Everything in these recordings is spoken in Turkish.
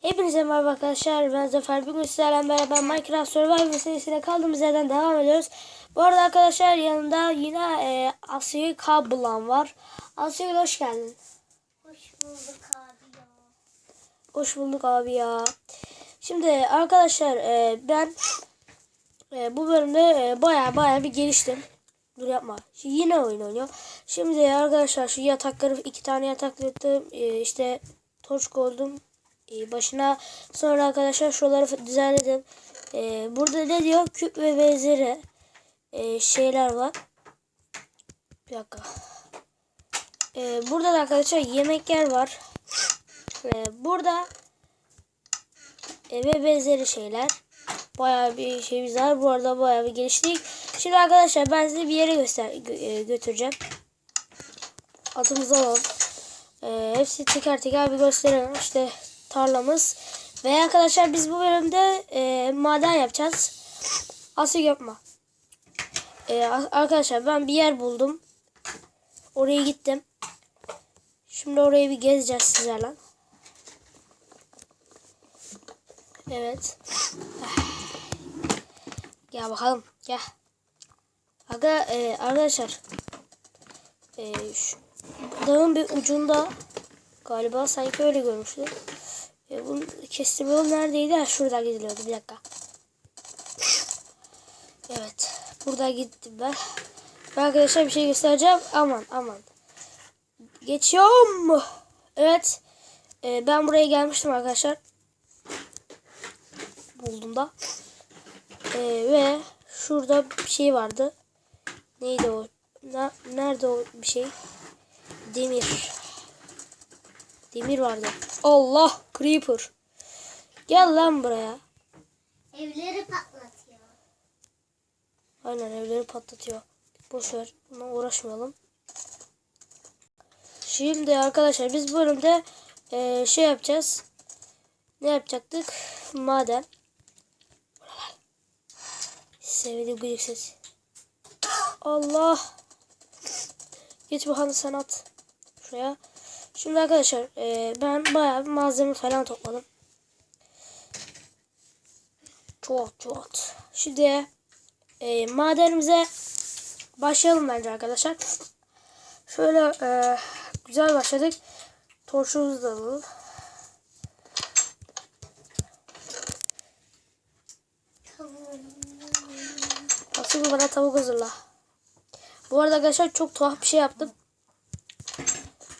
Hepinize merhaba arkadaşlar. Ben Zafer. Bugün sizlerle beraber Minecraft Survival serisiyle kaldığımız yerden devam ediyoruz. Bu arada arkadaşlar yanında yine e, Asya Kablan var. Asya hoş geldin. Hoş bulduk abi ya. Hoş bulduk abi ya. Şimdi arkadaşlar e, ben e, bu bölümde e, baya baya bir geliştim. Dur yapma. Şimdi yine oyun oynuyor. Şimdi arkadaşlar şu yatakları iki tane yatak yaptım. E, işte torç koydum e, başına. Sonra arkadaşlar şuraları düzenledim. E, burada ne diyor? Küp ve benzeri e, şeyler var. Bir dakika. E, burada da arkadaşlar yemekler var. E, burada e, ve benzeri şeyler. Bayağı bir şeyimiz var. Bu arada bayağı bir geliştik. Şimdi arkadaşlar ben size bir yere göster gö- e, götüreceğim. Atımızı alalım. E, hepsi teker teker bir gösterelim. İşte tarlamız. Ve arkadaşlar biz bu bölümde e, maden yapacağız. Asıl yapma. E, arkadaşlar ben bir yer buldum. Oraya gittim. Şimdi orayı bir gezeceğiz sizlerle. Evet. Gel bakalım. Gel. Aga, e, arkadaşlar. E, şu dağın bir ucunda galiba sanki öyle görmüştüm. E, bunun kestirme yol neredeydi? Ha, şuradan gidiliyordu. Bir dakika. Evet. Burada gittim ben. Ben arkadaşlar bir şey göstereceğim. Aman aman. Geçiyorum. Evet. E, ben buraya gelmiştim arkadaşlar. Buldum da. E, ve şurada bir şey vardı. Neydi o? Ne, nerede o bir şey? Demir. Demir vardı. Allah! Creeper. Gel lan buraya. Evleri patlatıyor. Aynen evleri patlatıyor. Boş ver. Buna uğraşmayalım. Şimdi arkadaşlar biz bölümde eee, şey yapacağız. Ne yapacaktık? Maden. Sevdiğim gıcık ses. Allah. Geç bakalım sen at. Şuraya. Şimdi arkadaşlar eee, ben bayağı bir malzeme falan topladım. Çok çok. Şimdi e, madenimize başlayalım bence arkadaşlar. Şöyle e, güzel başladık. Torçumuzu da alalım. Bana tavuk hazırla. Bu arada arkadaşlar çok tuhaf bir şey yaptım.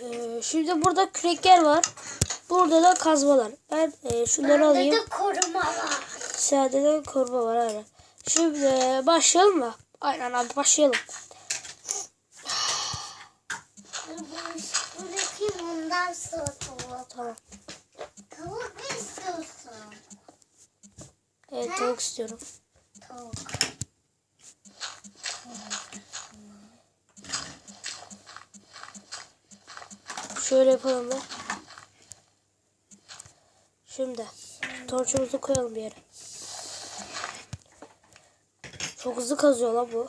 E, şimdi burada kürekler var. Burada da kazmalar. Ben e, şunları alayım. Bende de koruma var. Sadede koruma var aynen. Şimdi e, başlayalım mı? Aynen abi başlayalım. Bırakayım ondan sonra tavuk. Tamam. Tavuk mu istiyorsun? Evet tavuk istiyorum. Tavuk. Şöyle yapalım da. Şimdi torçumuzu koyalım bir yere. Çok hızlı kazıyor lan bu.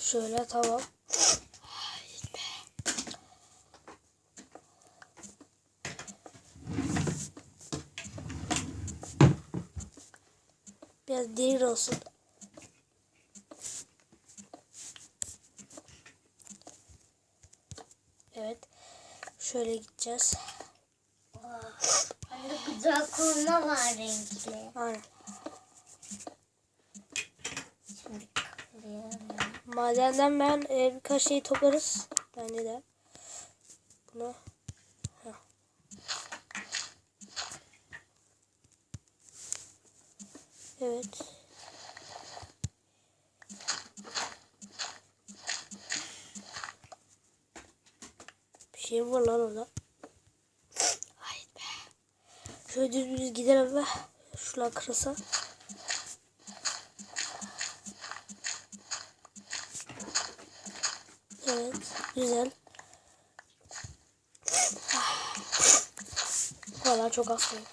Şöyle tamam. Biraz derin olsun. Evet. Şöyle gideceğiz. Bende güzel koruma var renkli. Aynen. Şimdi kaplayalım. Madenden ben e, birkaç şey toplarız. Bence de. Bunu. Heh. Evet. Bir şey var lan orada. Hayır be. Şöyle düz düz gidelim be. Şuralar kırılsa. Evet, güzel. Valla çok az koydum.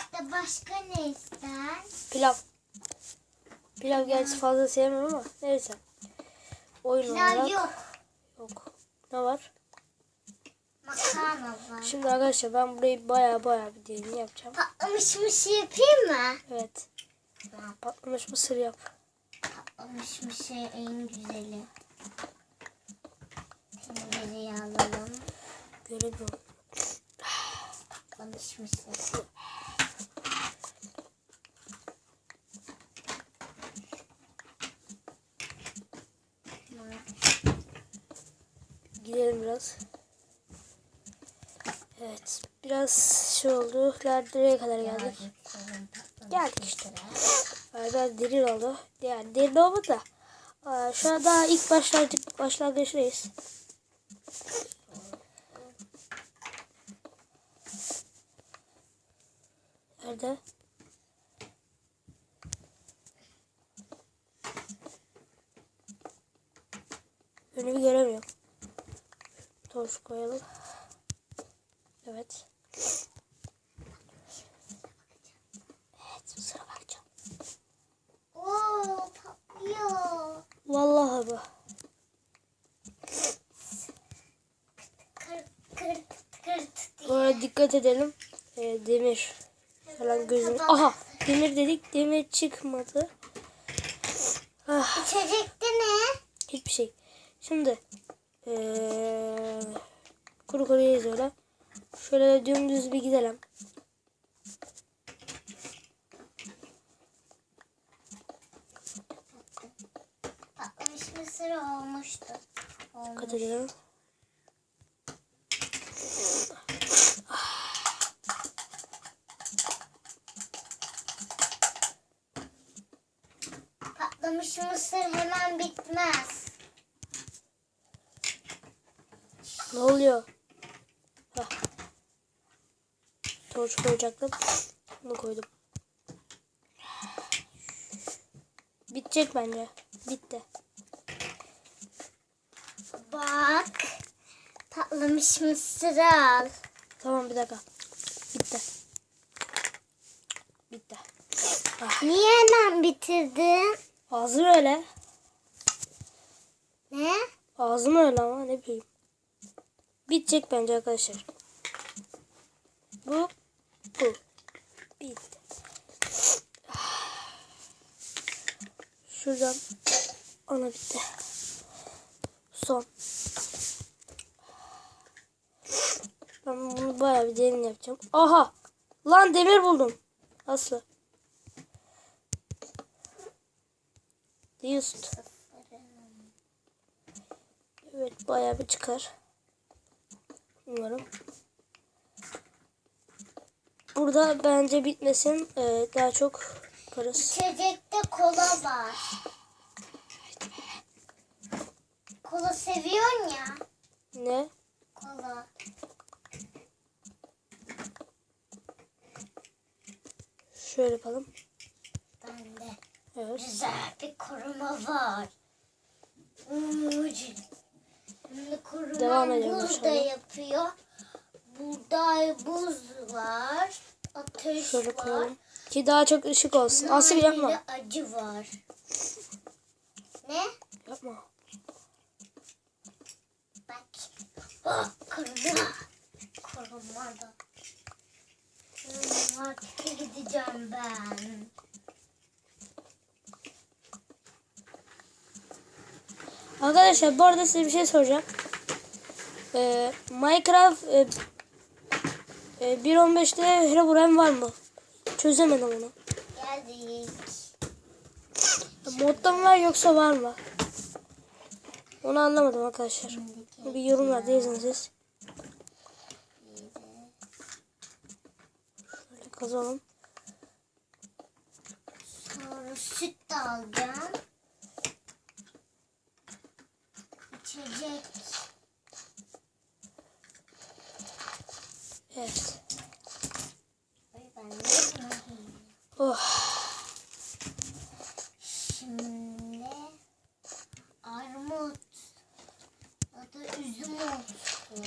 Yemekte başka ne ister? Pilav. Pilav gerçi fazla sevmem ama neyse. Oyun Pilav olarak yok. yok. Ne var? Makarna var. Şimdi arkadaşlar ben burayı baya baya bir derin yapacağım. Patlamış mısır yapayım mı? Evet. Patlamış mısır yap. Patlamış mısır en güzeli. Tencereyi alalım. Göremiyorum. Patlamış mısır. Gidelim biraz. Evet. Biraz şey oldu. Nereye kadar geldik? Geldik işte. Biraz derin oldu. Yani derin olmadı da. Şu an daha ilk başlangıç, başlangıçtayız. Nerede? Önümü göremiyorum. Torç koyalım. Evet. Evet, sıra bakacağım. Oo patlıyor. Vallahi bu. Arada dikkat edelim. Ee, demir falan gözüm. Aha demir dedik demir çıkmadı. Ah, İçecekte ne? hiçbir şey. Şimdi ee, kuru kuruya öyle. Şöyle dümdüz bir gidelim. Patlamış mısır olmuştu. Olmuş. Dikkat edelim. Patlamış mısır hemen bitmez. Ne oluyor? Hah. Torç koyacaktım. Bunu koydum. Bitecek bence. Bitti. Bak. Patlamış mısırı al. Tamam bir dakika. Bitti. Bitti. Niye hemen bitirdin? Ağzım öyle. Ne? Ağzım öyle ama ne bileyim. Bitecek bence arkadaşlar. Bu. Bu. Bitti. Şuradan. Ana bitti. Son. Ben bunu bayağı bir derin yapacağım. Aha. Lan demir buldum. Aslı. Just. Evet bayağı bir çıkar. Umarım. Burada bence bitmesin. Ee, daha çok yaparız. İçecekte kola var. Kola seviyorsun ya. Ne? Kola. Şöyle yapalım. Bende Evet. güzel bir koruma var. Uuu. Devam edelim burada şöyle. yapıyor. Burada buz var. Ateş Şöyle var. koyalım. Ki daha çok ışık olsun. Asıl yapma. Acı var. Ne? Yapma. Bak. Bak. Koruma da. Hmm, Markete gideceğim ben. Arkadaşlar bu arada size bir şey soracağım. Ee, Minecraft e, e, 1.15'te Herobrine var mı? Çözemedim onu. Geldik. Modda mı var yoksa var mı? Onu anlamadım arkadaşlar. Bir yorumlarda yazın siz. Şöyle kazalım. Sonra süt de alacağım. Çocuk. Evet. Oh. Şimdi armut ya da üzüm olsun.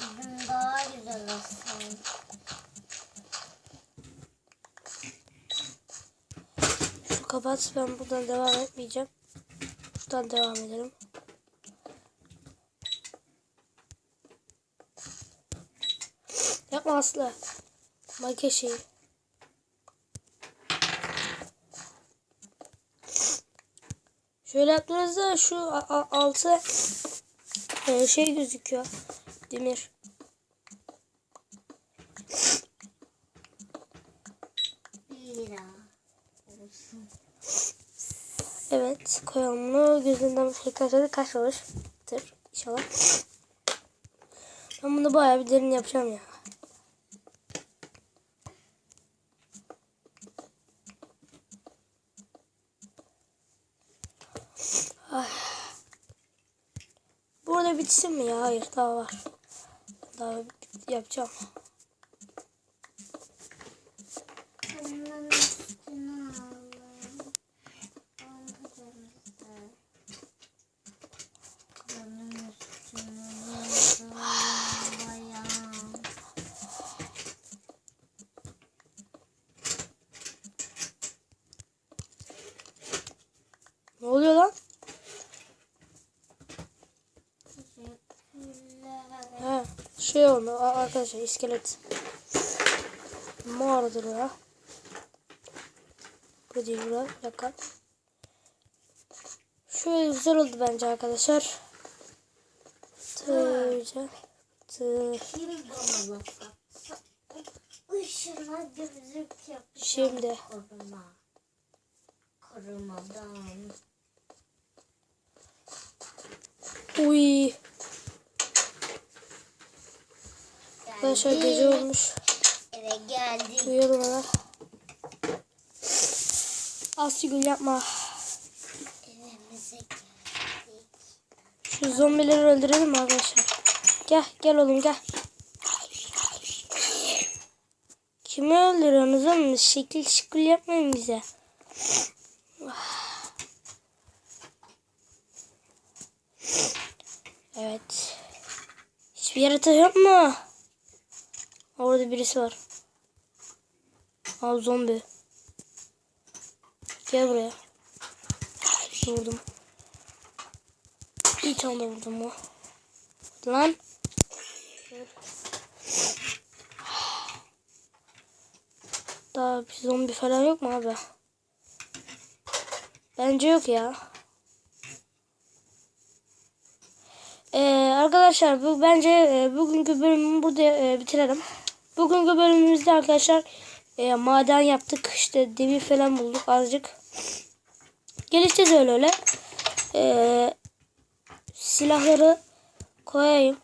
Üzüm daha güzel olsun. Şu kapat ben buradan devam etmeyeceğim. Şuradan devam edelim. Yapma Aslı. Make şeyi. Şöyle yaptığınızda şu altı e, şey gözüküyor. Demir. Evet koyalım bunu. Gözünden bir şey kaçırdı. Kaçmamıştır inşallah. Ben bunu bayağı bir derin yapacağım ya. Mi ya? Hayır daha var. Daha yapacağım. Bunun üstüne alalım. Aldığımızda. Bunun üstüne alalım. Bayan. Ne oluyor lan? Teşekkürler. He, şey oldu a- arkadaşlar iskelet. Mağaradır ya. Bu değil bura. Dakika. Şöyle güzel oldu bence arkadaşlar. Tığca. Şimdi. Koruma. Korumadan. Uy. Arkadaşlar gece olmuş. Eve geldik. Uyuyalım hemen. Asigül yapma. Evimize geldik. Şu zombileri öldürelim mi arkadaşlar? Gel gel oğlum gel. Kimi öldürüyorsunuz oğlum? Şekil şıkıl yapmayın bize. Evet. Hiçbir yaratık yok mu? Orada birisi var. Aa zombi. Gel buraya. Vurdum. Bir tane de vurdum mu? Lan. Daha bir zombi falan yok mu abi? Bence yok ya. Ee, arkadaşlar bu bence e, bugünkü bölümü burada e, bitirelim. Bugünkü bölümümüzde arkadaşlar e, maden yaptık. İşte demir falan bulduk azıcık. Gelişeceğiz öyle öyle. Ee, silahları koyayım.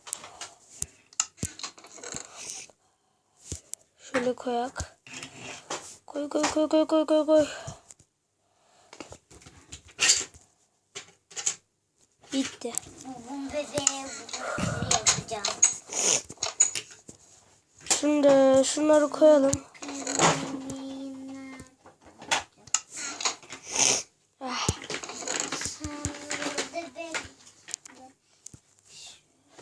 Şöyle koyak. Koy koy koy koy koy koy koy. Bitti bu yapacağım. Şimdi şunları koyalım.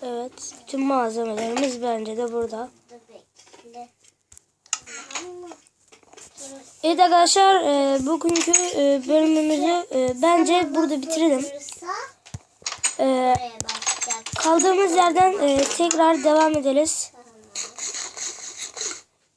Evet. Bütün malzemelerimiz bence de burada. Evet arkadaşlar e, bugünkü e, bölümümüzü e, bence burada bitirelim. E, kaldığımız yerden e, tekrar devam ederiz.